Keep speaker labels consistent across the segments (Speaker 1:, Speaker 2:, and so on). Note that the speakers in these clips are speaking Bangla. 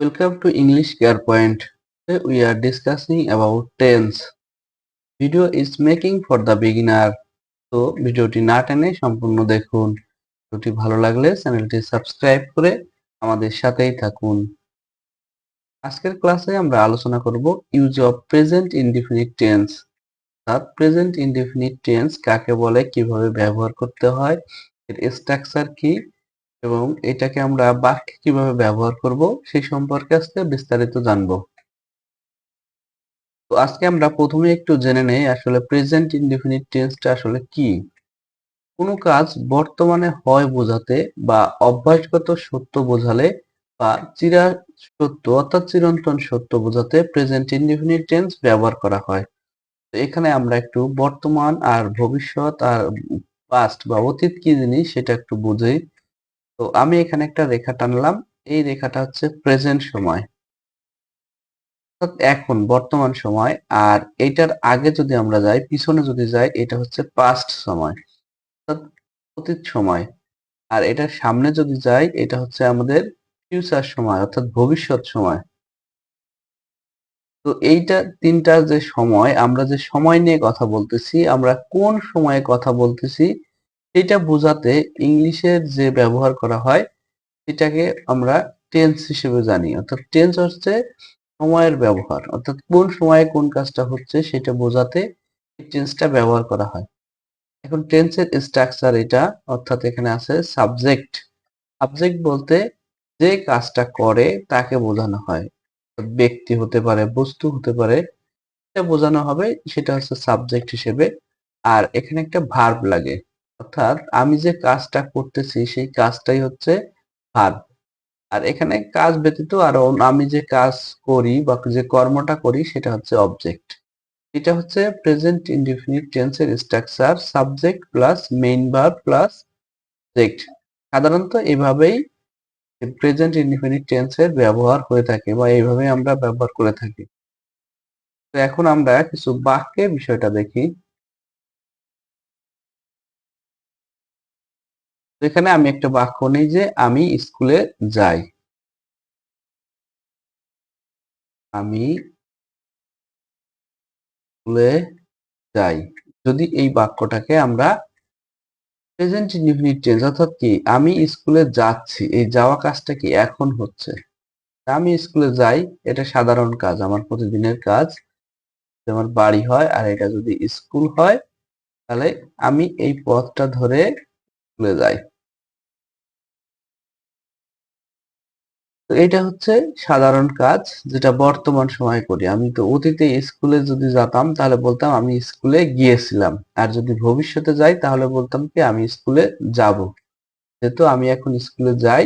Speaker 1: Welcome to English Care Point. Today we are discussing about tense. Video is making for the beginner. তো ভিডিওটি না টেনে সম্পূর্ণ দেখুন ভিডিওটি ভালো লাগলে চ্যানেলটি সাবস্ক্রাইব করে আমাদের সাথেই থাকুন আজকের ক্লাসে আমরা আলোচনা করব use of present indefinite tense অর্থাৎ প্রেজেন্ট ইনডিফিনিট টেন্স কাকে বলে, কীভাবে ব্যবহার করতে হয়, এর স্ট্রাকচার কি এবং এটাকে আমরা বাক্যে কীভাবে ব্যবহার করব সেই সম্পর্কে আজকে বিস্তারিত জানব। তো আজকে আমরা প্রথমে একটু জেনে নেই আসলে প্রেজেন্ট ইনডিফিনিট টেন্সটা আসলে কি। কোনো কাজ বর্তমানে হয় বোঝাতে বা অভ্যাসগত সত্য বোঝালে বা চিরা সত্য অর্থাৎ চিরন্তন সত্য বোঝাতে প্রেজেন্ট ইনডিফিনিট টেন্স ব্যবহার করা হয়। তো এখানে আমরা একটু বর্তমান আর ভবিষ্যৎ আর পাস্ট বা অতীত কি জিনিস সেটা একটু বুঝি। তো আমি এখানে একটা রেখা টানলাম। এই রেখাটা হচ্ছে প্রেজেন্ট সময়। এখন, বর্তমান সময়, আর এইটার আগে যদি আমরা যাই, পিছনে যদি যাই, এটা হচ্ছে পাস্ট সময় অতীত সময়। আর এটার সামনে যদি যাই, এটা হচ্ছে আমাদের ফিউচার সময়, অর্থাৎ ভবিষ্যৎ সময়। তো এইটা তিনটা যে সময়, আমরা যে সময় নিয়ে কথা বলতেছি, আমরা কোন সময়ে কথা বলতেছি এটা বোঝাতে ইংলিশের যে ব্যবহার করা হয়, এটাকে আমরা টেন্স হিসেবে জানি। অর্থাৎ টেন্স হচ্ছে সময়ের ব্যবহার। অর্থাৎ কোন সময়ে কোন কাজটা হচ্ছে সেটা বোঝাতে টেন্সটা ব্যবহার করা হয়। এখন টেন্সের স্ট্রাকচার এটা, অর্থাৎ এখানে আছে সাবজেক্ট সাবজেক্ট বলতে যে কাজটা করে তাকে বোঝানো হয়। ব্যক্তি হতে পারে, বস্তু হতে পারে এটা বোঝানো হবে, সেটা হচ্ছে সাবজেক্ট হিসেবে। আর এখানে একটা ভার্ব লাগে। অর্থাৎ আমি যে কাজটা করতেছি, সেই কাজটাই হচ্ছে ভার্ব আর এখানে কাজ ব্যতীত আরও আমি যে কাজ করি বা যে কর্মটা করি, সেটা হচ্ছে অবজেক্ট এটা হচ্ছে প্রেজেন্ট ইনডিফিনিট টেন্সের structure subject plus main verb plus subject সাধারণত এভাবেই প্রেজেন্ট ইনডিফিনিট টেন্সের ব্যবহার হয়ে থাকে বা এইভাবে আমরা ব্যবহার করে থাকি। তো এখন আমরা কিছু বাক্যের বিষয়টা দেখি। এখানে আমি একটা বাক্য নেই যে আমি স্কুলে যাই। আমি স্কুলে যাই। যদি এই বাক্যটাকে আমরা প্রেজেন্ট ইনডিফিনিট টেন্স অর্থাৎ কি, আমি স্কুলে যাচ্ছি, এই যাওয়া কাজটা কি এখন হচ্ছে? আমি স্কুলে যাই, এটা সাধারণ কাজ, আমার প্রতিদিনের কাজ। আমার বাড়ি হয় আর এটা যদি স্কুল হয়, তাহলে আমি এই পথটা ধরে স্কুলে যাই তো এটা হচ্ছে সাধারণ কাজ যেটা বর্তমান সময় করি। আমি তো অতীতে স্কুলে যদি যেতাম তাহলে বলতাম আমি স্কুলে গিয়েছিলাম। আর যদি ভবিষ্যতে যাই তাহলে বলতাম কি আমি স্কুলে যাব। যেহেতু আমি এখন স্কুলে যাই,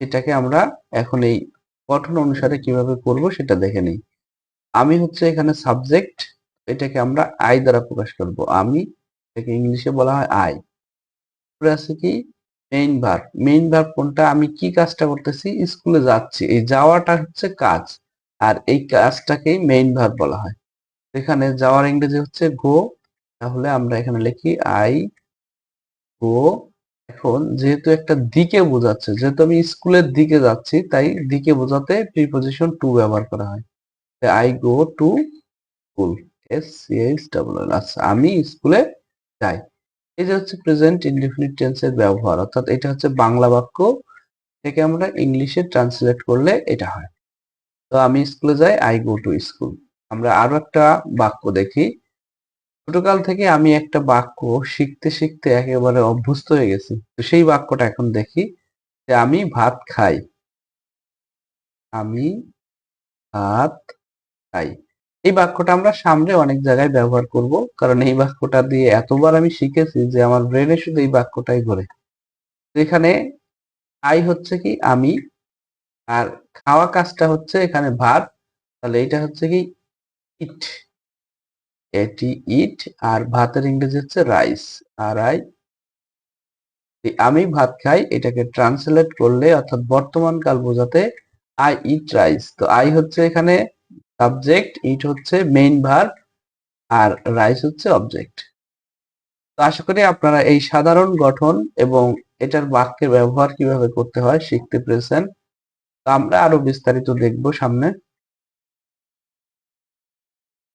Speaker 1: এটাকে আমরা এখন এই গঠন অনুসারে কীভাবে করব সেটা দেখে নিই। আমি হচ্ছে এখানে সাবজেক্ট এটাকে আমরা আই দ্বারা প্রকাশ করব। আমি এটাকে ইংলিশে বলা হয় আই আছে কি? মেইন ভার্ব মেইন ভার্ব কোনটা? আমি কি কাজটা করতেছি? স্কুলে যাচ্ছি। এই যাওয়াটা হচ্ছে কাজ। আর এই কাজটাকেই মেইন ভার্ব বলা হয়। এখানে যাওয়ার ইংরেজি হচ্ছে গো তাহলে আমরা এখানে লিখি আই গো এখন যেহেতু একটা দিকে বোঝাচ্ছে, যেহেতু আমি স্কুলের দিকে যাচ্ছি, তাই দিকে বোঝাতে প্রিপোজিশন টু ব্যবহার করা হয়। I go to school S C H double আচ্ছা আমি স্কুলে যাই। যে হচ্ছে প্রেজেন্ট ইনডিফিনিট টেন্সের ব্যবহার, অর্থাৎ এটা হচ্ছে বাংলা বাক্য থেকে আমরা ইংলিশে ট্রান্সলেট করলে এটা হয়। তো আমি স্কুলে যাই আই গো টু স্কুল আমরা আরও একটা বাক্য দেখি। ছোটকাল থেকে আমি একটা বাক্য শিখতে শিখতে একেবারে অভ্যস্ত হয়ে গেছি। তো সেই বাক্যটা এখন দেখি যে আমি ভাত খাই। আমি ভাত খাই। এই বাক্যটা আমরা সামনে অনেক জায়গায় ব্যবহার করব, কারণ এই বাক্যটা দিয়ে এতবার আমি শিখেছি যে আমার ব্রেনে শুধু এই বাক্যটাই ঘোরে। এখানে আই হচ্ছে কি আমি, আর খাওয়া কাজটা হচ্ছে এখানে ভাত, তাহলে এটা হচ্ছে কি ইট এটি ইট আর ভাতের ইংরেজি হচ্ছে রাইস আর আই আমি ভাত খাই, এটাকে ট্রান্সলেট করলে অর্থাৎ বর্তমান কাল বোঝাতে আই ইট রাইস তো আই হচ্ছে এখানে সাবজেক্ট ইট হচ্ছে মেইন ভার্ব আর রাইস হচ্ছে অবজেক্ট তো আশা করি আপনারা এই সাধারণ গঠন এবং এটার বাক্যের ব্যবহার কীভাবে করতে হয় শিখতে পেরেছেন। তো আমরা আরও বিস্তারিত দেখব সামনে।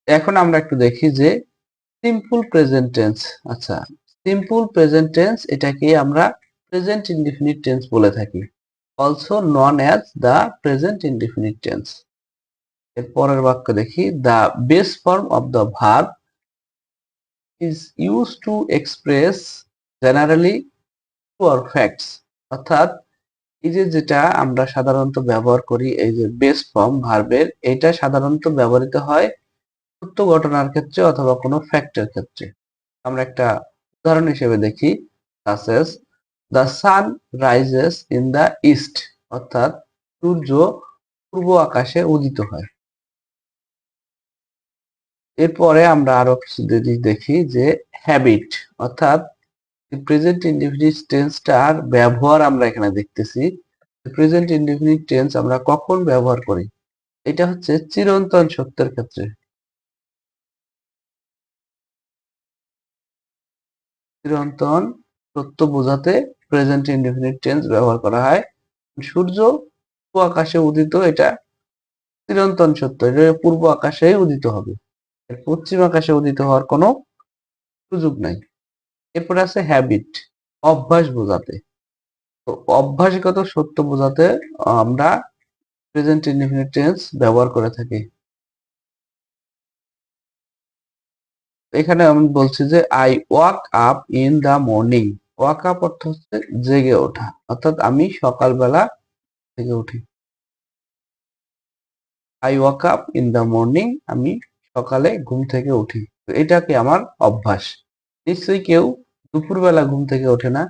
Speaker 1: এখন আমরা একটু দেখি যে সিম্পল প্রেজেন্ট টেন্স আচ্ছা সিম্পল প্রেজেন্ট টেন্স এটাকে আমরা প্রেজেন্ট ইনডিফিনিট টেন্স বলে থাকি। Also known as the present indefinite tense এর পরের বাক্য দেখি the base form of the verb is use to express generally or facts অর্থাৎ এই যে যেটা আমরা সাধারণত ব্যবহার করি, এই যে বেস ফর্ম ভার্বের এটা সাধারণত ব্যবহৃত হয় সত্য ঘটনার ক্ষেত্রে অথবা কোনো ফ্যাক্টের ক্ষেত্রে। আমরা একটা উদাহরণ হিসেবে দেখি such as the sun rises in the east অর্থাৎ সূর্য পূর্ব আকাশে উদিত হয়। এরপরে আমরা আরও কিছু জিনিস দেখি যে হ্যাবিট অর্থাৎ প্রেজেন্ট ইনডিফিনিট টেন্সটার ব্যবহার আমরা এখানে দেখতেছি। প্রেজেন্ট ইনডিফিনিট টেন্স আমরা কখন ব্যবহার করি? এটা হচ্ছে চিরন্তন সত্যের ক্ষেত্রে। চিরন্তন সত্য বোঝাতে প্রেজেন্ট ইনডিফিনিট টেন্স ব্যবহার করা হয়। সূর্য পূর্ব আকাশে উদিত, এটা চিরন্তন সত্য, এটা পূর্ব আকাশেই উদিত হবে। পশ্চিম আকাশে উদিত হওয়ার কোনো সুযোগ নাই। এরপরে আছে হ্যাবিট অভ্যাস বোঝাতে। তো অভ্যাসগত সত্য বোঝাতে আমরা প্রেজেন্ট ইনডিফিনিট টেন্স ব্যবহার করে থাকি। এখানে আমি বলছি যে I wake up in the morning wake up অর্থ হচ্ছে জেগে ওঠা, অর্থাৎ আমি সকালবেলা থেকে উঠি। I wake up in the morning আমি সকালে ঘুম থেকে উঠি। তো এটাকে আমার অভ্যাস? নিশ্চয়ই কেউ দুপুরবেলা ঘুম থেকে ওঠে না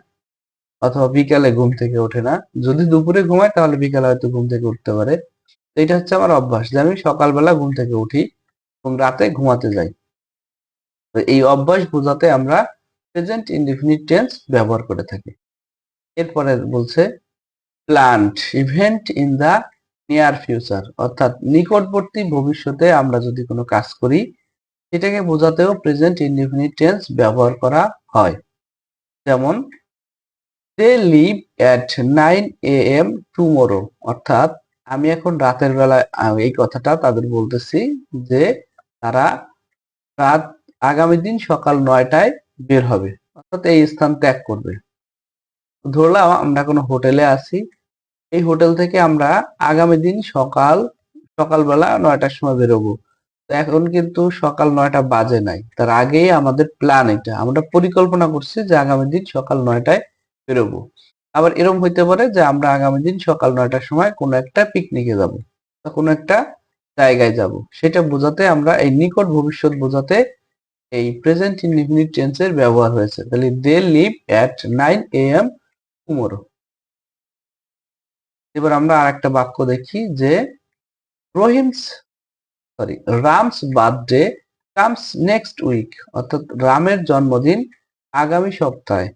Speaker 1: অথবা বিকালে ঘুম থেকে ওঠে না। যদি দুপুরে ঘুমায়, তাহলে বিকালে হয়তো ঘুম থেকে উঠতে পারে। এটা হচ্ছে আমার অভ্যাস যে আমি সকালবেলা ঘুম থেকে উঠি এবং রাতে ঘুমাতে যাই। তো এই অভ্যাস বোঝাতে আমরা প্রেজেন্ট ইনডিফিনিট টেন্স ব্যবহার করে থাকি। এরপরে বলছে planned event in the near future অর্থাৎ নিকটবর্তী ভবিষ্যতে আমরা যদি কোনো কাজ করি এটাকে বোঝাতেও প্রেজেন্ট ইনডিফিনিট টেন্স ব্যবহার করা হয়। যেমন they leave at nine A M tomorrow অর্থাৎ, আমি এখন রাতের বেলায় এই কথাটা তাদের বলতেছি যে, তারা রাত, আগামী দিন সকাল নয়টায় বের হবে, অর্থাৎ এই স্থান ত্যাগ করবে। ধরলাম আমরা কোনো হোটেলে আছি এই হোটেল থেকে আমরা আগামী দিন সকাল, সকালবেলা নয়টার সময় বেরোবো। এখন কিন্তু সকাল নয়টা বাজে নাই। তার আগেই আমাদের প্ল্যান এটা। আমরা পরিকল্পনা করছি যে আগামী দিন সকাল নয়টায় বেরোবো। আবার এরকম হইতে পারে যে আমরা আগামী দিন সকাল নয়টার সময় কোনো একটা পিকনিকে যাব বা কোনো একটা জায়গায় যাব। সেটা বোঝাতে আমরা এই নিকট ভবিষ্যৎ বোঝাতে এই প্রেজেন্ট ইনডিফিনিট টেন্সের ব্যবহার হয়েছে। তাহলে they leave at nine A M tomorrow এবার আমরা আর একটা বাক্য দেখি যে Rahim's sorry Ram's birthday comes next week, অর্থাৎ রামের জন্মদিন আগামী সপ্তাহে।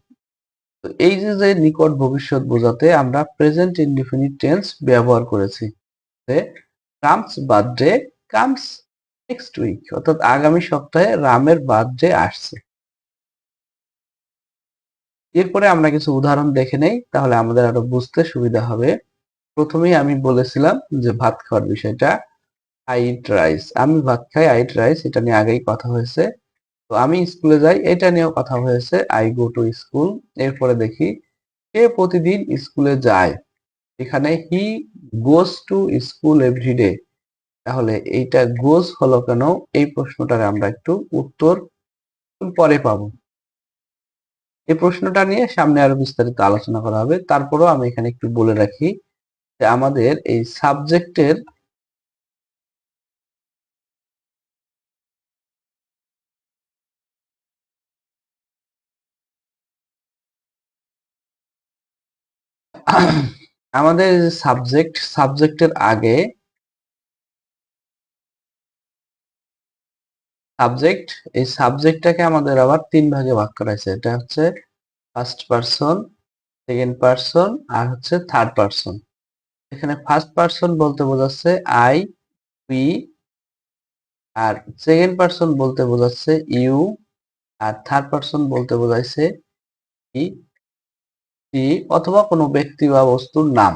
Speaker 1: এই যে যে নিকট ভবিষ্যৎ বোঝাতে আমরা প্রেজেন্ট ইনডিফিনিট টেন্স ব্যবহার করেছি। Ram's birthday comes next week, অর্থাৎ আগামী সপ্তাহে রামের বার্থডে আসছে। এরপরে আমরা কিছু উদাহরণ দেখে নেই, তাহলে আমাদের আরও বুঝতে সুবিধা হবে। প্রথমেই আমি বলেছিলাম যে ভাত খাওয়ার বিষয়টা আইট রাইস আমি ভাত খাই আইট রাইস এটা নিয়ে আগেই কথা হয়েছে। তো আমি স্কুলে যাই, এটা নিয়েও কথা হয়েছে। আই গো টু স্কুল এরপরে দেখি সে প্রতিদিন স্কুলে যায়। এখানে he goes to school everyday তাহলে এইটা গোস হলো কেন? এই প্রশ্নটার আমরা একটু উত্তর পরে পাবো। এই প্রশ্নটা নিয়ে সামনে আরও বিস্তারিত আলোচনা করা হবে। তারপরেও আমি এখানে একটু বলে রাখি। আমাদের এই সাবজেক্টের আমাদের সাবজেক্ট সাবজেক্টের আগে সাবজেক্ট এই সাবজেক্টটাকে আমাদের আবার তিন ভাগে ভাগ করা হয়েছে। এটা হচ্ছে ফার্স্ট পারসন সেকেন্ড পারসন আর হচ্ছে থার্ড পারসন এখানে ফার্স্ট পারসন বলতে বোঝাচ্ছে আই উই আর সেকেন্ড পারসন বলতে বোঝাচ্ছে ইউ আর থার্ড পারসন বলতে বোঝাচ্ছে ই অথবা কোনো ব্যক্তি বা বস্তুর নাম।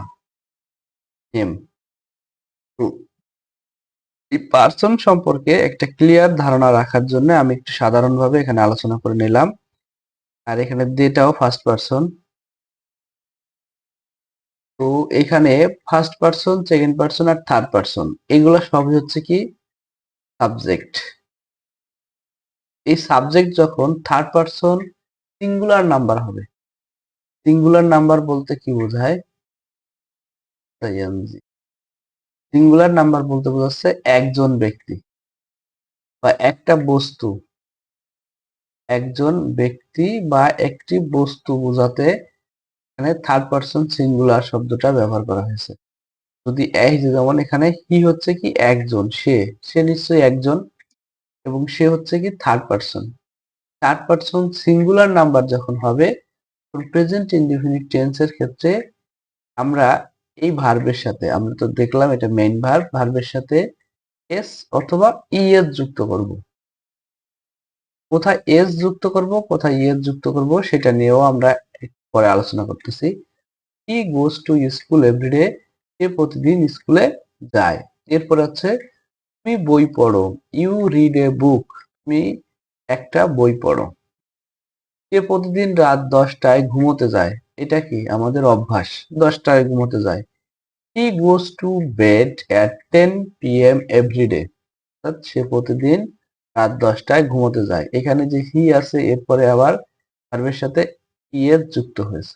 Speaker 1: টু এই পার্সন সম্পর্কে একটা ক্লিয়ার ধারণা রাখার জন্য আমি একটু সাধারণভাবে এখানে আলোচনা করে নিলাম। আর এখানে দেটাও ফার্স্ট পার্সন তো এখানে ফার্স্ট পার্সন সেকেন্ড পার্সন আর থার্ড পার্সন এগুলো সবই হচ্ছে কি? সাবজেক্ট এই সাবজেক্ট যখন থার্ড পার্সন সিঙ্গুলার নাম্বার হবে। সিঙ্গুলার নাম্বার বলতে কি বোঝায়? সিঙ্গুলার নাম্বার বলতে বোঝাচ্ছে একজন ব্যক্তি বা একটা বস্তু। একজন ব্যক্তি বা একটি বস্তু বোঝাতে এখানে থার্ড পার্সন সিঙ্গুলার শব্দটা ব্যবহার করা হয়েছে। যদি যেমন এখানে হি হচ্ছে কি একজন, সে সে নিশ্চয়ই একজন এবং সে হচ্ছে কি third person third person singular number যখন হবে প্রেজেন্ট ইনডিফিনিট টেন্সের ক্ষেত্রে আমরা এই ভার্বের সাথে, আমরা তো দেখলাম এটা মেইন ভার্ব ভার্বের সাথে এস অথবা ই এস যুক্ত করব। কোথায় এস যুক্ত করব, কোথায় ই এস যুক্ত করব, সেটা নিয়েও আমরা পরে আলোচনা করতেছি। He goes to school everyday সে প্রতিদিন স্কুলে যায়। এরপর হচ্ছে, তুমি বই পড়ো। ইউ রিড এ বুক তুমি একটা বই পড়ো। সে প্রতিদিন রাত দশটায় ঘুমোতে যায়। এটা কি? আমাদের অভ্যাস। দশটায় ঘুমোতে যায়। He goes to bed at ten P M everyday অর্থাৎ সে প্রতিদিন রাত দশটায় ঘুমোতে যায়। এখানে যে হি আছে, এরপরে আবার সাথে ইয়েস যুক্ত হয়েছে।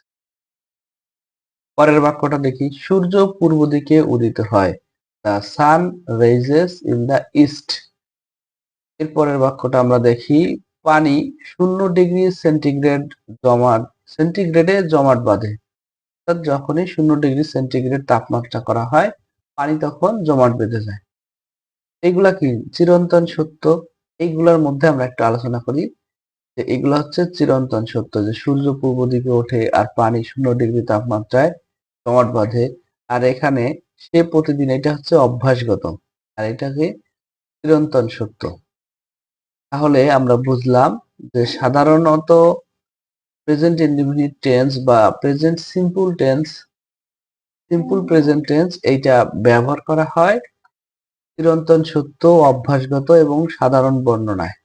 Speaker 1: পরের বাক্যটা দেখি, সূর্য পূর্ব দিকে উদিত হয়, the sun rises in the east. এরপরের বাক্যটা আমরা দেখি, পানি শূন্য ডিগ্রি সেন্টিগ্রেড জমাট, সেন্টিগ্রেডে জমাট বাঁধে। অর্থাৎ যখনই শূন্য ডিগ্রি সেন্টিগ্রেড তাপমাত্রা করা হয়, পানি তখন জমাট বেঁধে যায়। এগুলা কি? চিরন্তন সত্য। এইগুলোর মধ্যে আমরা একটু আলোচনা করি। এগুলো হচ্ছে চিরন্তন সত্য যে সূর্য পূর্ব দিকে ওঠে আর পানি শূন্য ডিগ্রি তাপমাত্রায় জমাট বাঁধে। আর এখানে সে প্রতিদিন এটা হচ্ছে অভ্যাসগত আর এটাকে চিরন্তন সত্য। তাহলে আমরা বুঝলাম যে সাধারণত প্রেজেন্ট ইনডিফিনিট টেন্স বা present simple tense simple present tense এইটা ব্যবহার করা হয়। চিরন্তন সত্য, অভ্যাসগত এবং সাধারণ বর্ণনায়।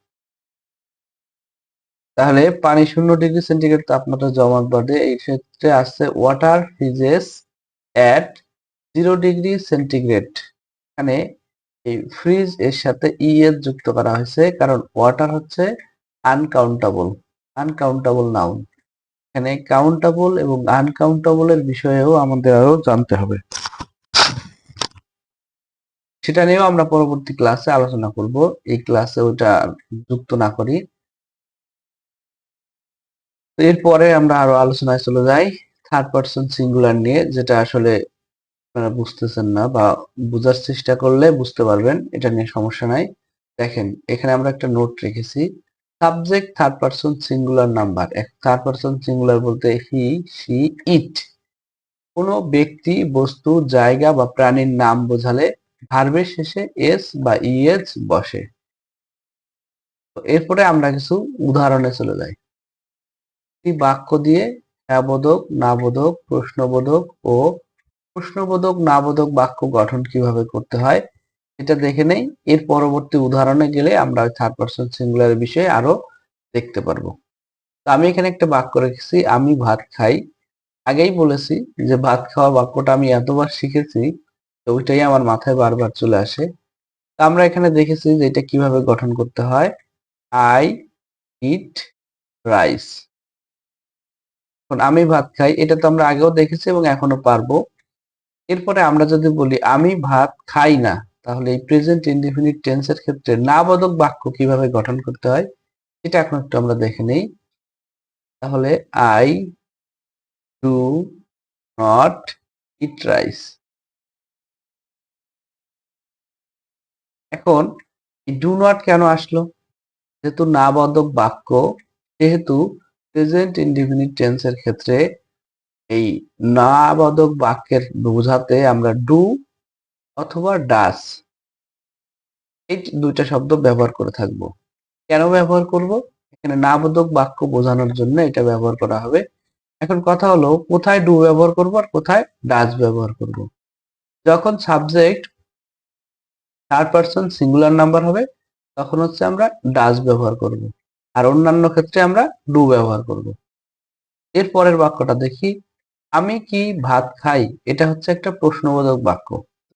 Speaker 1: তাহলে পানি শূন্য ডিগ্রি সেন্টিগ্রেড তাপমাত্রা জমাট বাঁধে। এই ক্ষেত্রে আসছে water freezes at zero degree centigrade এখানে এই ফ্রিজ এর সাথে ই এর যুক্ত করা হয়েছে, কারণ ওয়াটার হচ্ছে আনকাউন্টেবল আনকাউন্টেবল নাউন এখানে কাউন্টেবল এবং আনকাউন্টেবল এর বিষয়েও আমাদের আরও জানতে হবে। সেটা নিয়েও আমরা পরবর্তী ক্লাসে আলোচনা করব। এই ক্লাসে ওটা যুক্ত না করি। এরপরে আমরা আরও আলোচনায় চলে যাই থার্ড পার্সন সিঙ্গুলার নিয়ে, যেটা আসলে আপনারা বুঝতেছেন না বা বোঝার চেষ্টা করলে বুঝতে পারবেন, এটা নিয়ে সমস্যা নাই। দেখেন, এখানে আমরা একটা নোট রেখেছি subject third person singular number third person singular বলতে হি সি ইট কোনো ব্যক্তি, বস্তু, জায়গা বা প্রাণীর নাম বোঝালে ভার্বের শেষে এস বা ইএস বসে। এরপরে আমরা কিছু উদাহরণে চলে যাই। বাক্য দিয়ে হ্যাবোধক, নাবোধক, প্রশ্নবোধক ও প্রশ্নবোধক, নাবোধক বাক্য গঠন কীভাবে করতে হয় এটা দেখে নেই। এর পরবর্তী উদাহরণে গেলে আমরা থার্ড পার্সন সিঙ্গুলার বিষয়ে আরও দেখতে পারব। তো আমি এখানে একটা বাক্য রেখেছি, আমি ভাত খাই। আগেই বলেছি যে ভাত খাওয়া বাক্যটা আমি এতবার শিখেছি তো ওইটাই আমার মাথায় বারবার চলে আসে। তো আমরা এখানে দেখেছি যে এটা কীভাবে গঠন করতে হয়। আই ইট রাইস আমি ভাত খাই, এটা তো আমরা আগেও দেখেছি এবং এখনও পারব। এরপরে আমরা যদি বলি, আমি ভাত খাই না, তাহলে এই প্রেজেন্ট ইনডিফিনিট টেন্সের ক্ষেত্রে না বোধক বাক্য কীভাবে গঠন করতে হয়, এটা এখন একটু আমরা দেখে নেই। তাহলে I do not eat rice এখন ডু নট কেন আসলো? যেহেতু না বাক্য, যেহেতু প্রেজেন্ট ইনডিফিনিট টেন্সের ক্ষেত্রে এই না বোধক বাক্যের বোঝাতে আমরা ডু অথবা ডাস এই দুইটা শব্দ ব্যবহার করে থাকব। কেন ব্যবহার করব? এখানে না বোধক বাক্য বোঝানোর জন্য এটা ব্যবহার করা হবে। এখন কথা হলো, কোথায় ডু ব্যবহার করব আর কোথায় ডাস ব্যবহার করব? যখন subject third person singular number হবে, তখন হচ্ছে আমরা ডাস ব্যবহার করব। আর অন্যান্য ক্ষেত্রে আমরা ডু ব্যবহার করব। এর পরের বাক্যটা দেখি, আমি কি ভাত খাই? এটা হচ্ছে একটা প্রশ্নবোধক বাক্য।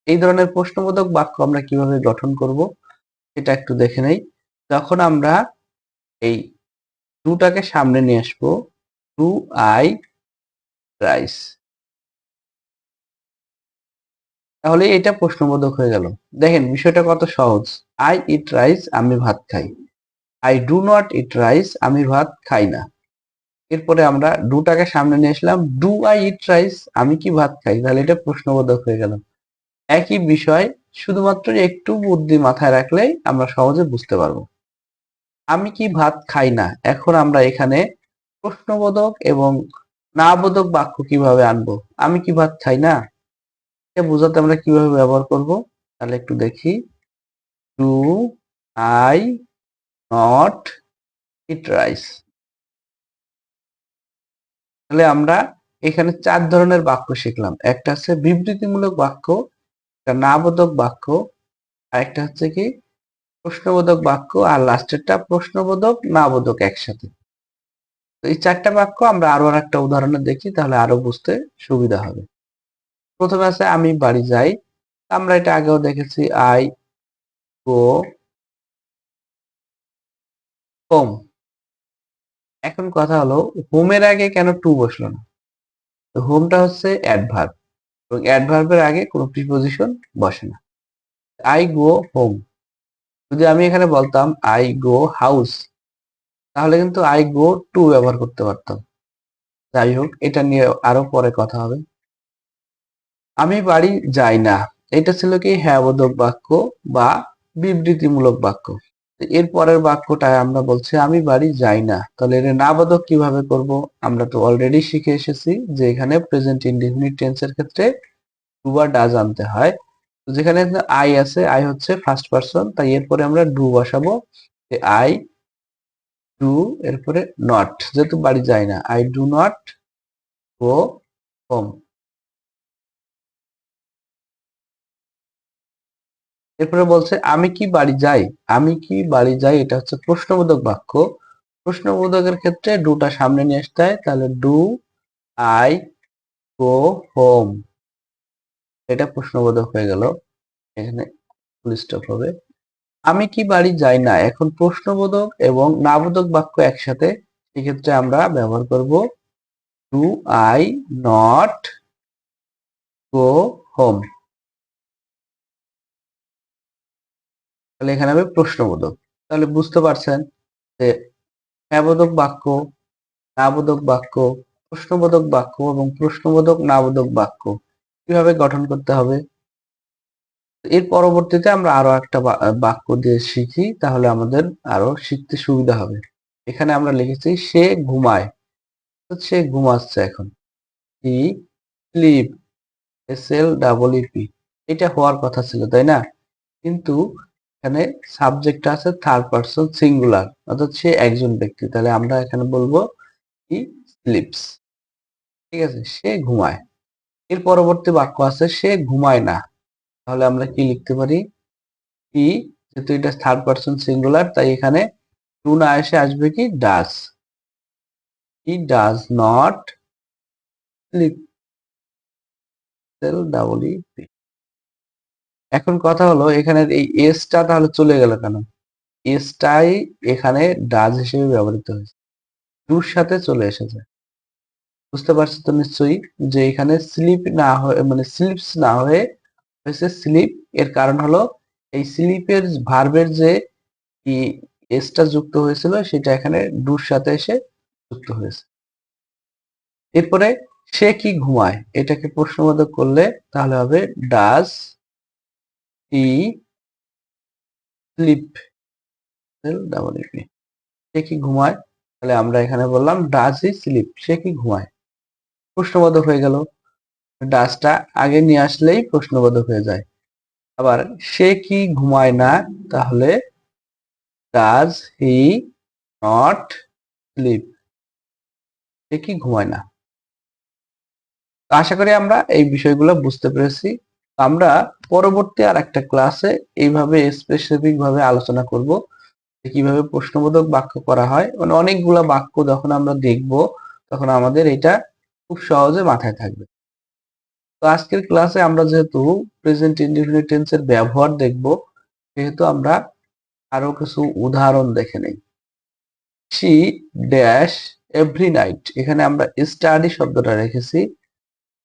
Speaker 1: এই ধরনের প্রশ্নবোধক বাক্য আমরা কীভাবে গঠন করব এটা একটু দেখে নেই। যখন আমরা এই ডুটাকে সামনে নিয়ে আসব টু আই রাইস তাহলে এটা প্রশ্নবোধক হয়ে গেল। দেখেন, বিষয়টা কত সহজ। আই ইট রাইস আমি ভাত খাই। I do not eat rice আমি ভাত খাই না। এরপরে আমরা ডুটাকে সামনে নিয়ে আসলাম ডু আই ইট রাইস আমি কি ভাত খাই? তাহলে এটা প্রশ্নবোধক হয়ে গেল। একই বিষয়, শুধুমাত্র একটু বুদ্ধি মাথায় রাখলেই আমরা সহজে বুঝতে পারব। আমি কি ভাত খাই না? এখন আমরা এখানে প্রশ্নবোধক এবং নাবোধক বাক্য কীভাবে আনব? আমি কি ভাত খাই না? এটা বোঝাতে আমরা কীভাবে ব্যবহার করব? তাহলে একটু দেখি। Do I not eat rice তাহলে আমরা এখানে চার ধরনের বাক্য শিখলাম। একটা হচ্ছে বিবৃতিমূলক বাক্য, একটা নাবোধক বাক্য, আর একটা হচ্ছে কি প্রশ্নবোধক বাক্য, আর লাস্টেরটা প্রশ্নবোধক নাবোধক একসাথে। তো এই চারটা বাক্য আমরা আরও আর একটা উদাহরণে দেখি, তাহলে আরও বুঝতে সুবিধা হবে। প্রথমে আছে আমি বাড়ি যাই। আমরা এটা আগেও দেখেছি আই গো হোম এখন কথা হলো হোমের আগে কেন টু বসল না? তো হোমটা হচ্ছে অ্যাডভার্ব এবং অ্যাডভার্বের আগে কোনো প্রিপোজিশন বসে না। আই গো হোম যদি আমি এখানে বলতাম আই গো হাউস তাহলে কিন্তু আই গো টু ব্যবহার করতে পারতাম। যাই হোক, এটা নিয়ে আরও পরে কথা হবে। আমি বাড়ি যাই না। এটা ছিল কি হ্যাবোধক বাক্য বা বিবৃতিমূলক বাক্য। এর পরের বাক্যটায় আমরা বলছি, আমি বাড়ি যাই না। তাহলে এর নাবোধক কীভাবে করব? আমরা তো অলরেডি শিখে এসেছি যে এখানে প্রেজেন্ট ইনডিফিনিট টেন্সের ক্ষেত্রে ডু বা ডাজ আনতে হয়। তো যেখানে আই আছে আই হচ্ছে ফার্স্ট পারসন তাই এরপরে আমরা ডু বসাবো। আই ডু এরপরে নট যেহেতু বাড়ি যাই না I do not go home এরপরে বলছে, আমি কি বাড়ি যাই? আমি কি বাড়ি যাই? এটা হচ্ছে প্রশ্নবোধক বাক্য। প্রশ্নবোধকের ক্ষেত্রে ডুটা সামনে নিয়ে আসতে হয়, তাহলে ডু আই গো হোম? এটা প্রশ্নবোধক হয়ে গেল। এখানে ফুল স্টপ হবে। আমি কি বাড়ি যাই না? এখন প্রশ্নবোধক এবং নাবোধক বাক্য একসাথে, সেক্ষেত্রে আমরা ব্যবহার করব, do I not go home? তাহলে এখানে হবে প্রশ্নবোধক। তাহলে বুঝতে পারছেন যে হ্যাবোধক বাক্য, নাবোধক বাক্য, প্রশ্নবোধক বাক্য এবং প্রশ্নবোধক নাবোধক বাক্য কীভাবে গঠন করতে হবে? এর পরবর্তীতে আমরা আরও একটা বাক্য দিয়ে শিখি, তাহলে আমাদের আরও শিখতে সুবিধা হবে। এখানে আমরা লিখেছি, সে ঘুমায়। সে ঘুমাচ্ছে এখন। এটা হওয়ার কথা ছিল, তাই না? কিন্তু এখানে সাবজেক্ট আছে থার্ড পারসন সিঙ্গুলার অর্থাৎ সে একজন ব্যক্তি। তাহলে আমরা এখানে বলব হি স্লিপস ঠিক আছে? সে ঘুমায়। এর পরবর্তী বাক্য আছে, সে ঘুমায় না। তাহলে আমরা কি লিখতে পারি? কি যেহেতু এটা থার্ড পারসন সিঙ্গুলার তাই এখানে টু না এসে আসবে কি? Does he does not sleep S L double E এখন কথা হলো, এখানে এই এসটা তাহলে চলে গেল কেন? এসটাই এখানে ডাজ হিসেবে ব্যবহৃত হয়েছে। টুর সাথে চলে এসেছে। বুঝতে পারছি তো নিশ্চয়ই যে এখানে স্লিপ না হয়ে মানে স্লিপস না হয়ে হয়েছে স্লিপ, এর কারণ হলো এই স্লিপের ভার্বের যে এসটা যুক্ত হয়েছিল, সেটা এখানে ডুর সাথে এসে যুক্ত হয়েছে। এরপরে সে কি ঘুমায়? এটাকে প্রশ্নবোধক করলে তাহলে হবে, does he sleep double E P সে কি ঘুমায়? তাহলে আমরা এখানে বললাম ডাজ ই স্লিপ সে কি ঘুমায়? প্রশ্নবোধক হয়ে গেল। ডাজটা আগে নিয়ে আসলেই প্রশ্নবোধক হয়ে যায়। আবার সে কি ঘুমায় না? তাহলে ডাজ হি নট স্লিপ সে কি ঘুমায় না? আশা করি আমরা এই বিষয়গুলো বুঝতে পেরেছি। আমরা পরবর্তী আর একটা ক্লাসে এইভাবে স্পেসিফিক ভাবে আলোচনা করব কীভাবে প্রশ্নবোধক বাক্য করা হয়। মানে অনেকগুলা বাক্য যখন আমরা দেখব, তখন আমাদের এটা খুব সহজে মাথায় থাকবে। তো আজকের ক্লাসে আমরা যেহেতু প্রেজেন্ট ইনডিফিনিট টেন্সের ব্যবহার দেখব, সেহেতু আমরা আরও কিছু উদাহরণ দেখে নেই। শি ড্যাশ এভরি নাইট এখানে আমরা স্টাডি শব্দটা রেখেছি।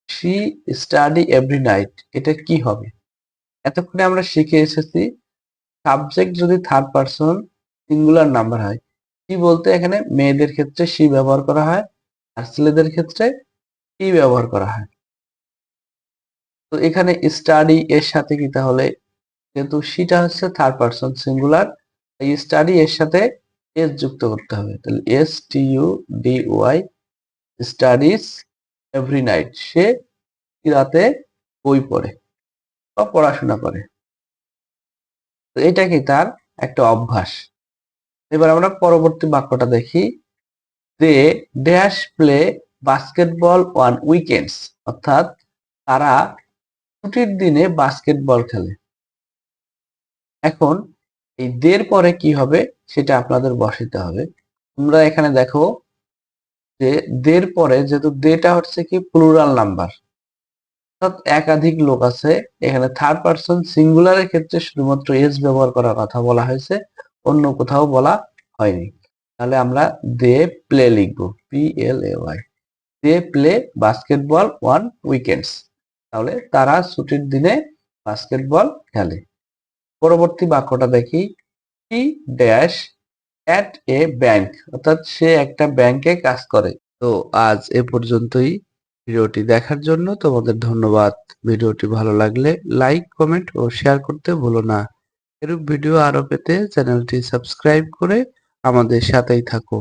Speaker 1: শি স্টাডি এভরি নাইট এটা কি হবে? এতক্ষণে আমরা শিখে এসেছি সাবজেক্ট যদি থার্ড পারসন সিঙ্গুলার নাম্বার হয়, কি বলতে এখানে মেয়েদের ক্ষেত্রে সি ব্যবহার করা হয় আর ছেলেদের ক্ষেত্রে ই ব্যবহার করা হয়? তো এখানে স্টাডি এর সাথে কি তাহলে? যেহেতু সিটা হচ্ছে থার্ড পারসন সিঙ্গুলার এই স্টাডি এর সাথে এস যুক্ত করতে হবে। তাহলে S T U D Y studies every night সে রাতে বই পড়ে। বা পড়াশোনা করে। তো এটা কি তার একটা অভ্যাস? এবার আমরা পরবর্তী বাক্যটা দেখি। They dash play basketball on weekends, অর্থাৎ তারা ছুটির দিনে বাস্কেটবল খেলে। এখন এই দের পরে কি হবে সেটা আপনাদের বসাইতে হবে। তোমরা এখানে দেখো যে দের পরে যেহেতু দেটা হচ্ছে কি প্লুরাল নাম্বার অর্থাৎ একাধিক লোক আছে, এখানে থার্ড পারসন সিঙ্গুলারের ক্ষেত্রে শুধুমাত্র এস ব্যবহার করার কথা বলা হয়েছে, অন্য কোথাও বলা হয়নি। তাহলে আমরা দে প্লে লিখব P L A Y they play basketball on weekends তাহলে তারা ছুটির দিনে বাস্কেটবল খেলে। পরবর্তী বাক্যটা দেখি। He dash at a bank অর্থাৎ সে একটা ব্যাংকে কাজ করে। তো আজ এ পর্যন্তই। ভিডিওটি দেখার জন্য তোমাদের ধন্যবাদ। ভিডিওটি ভালো লাগলে লাইক, কমেন্ট ও শেয়ার করতে ভুলো না। এরূপ ভিডিও আরও পেতে চ্যানেলটি সাবস্ক্রাইব করে আমাদের সাথেই থাকো।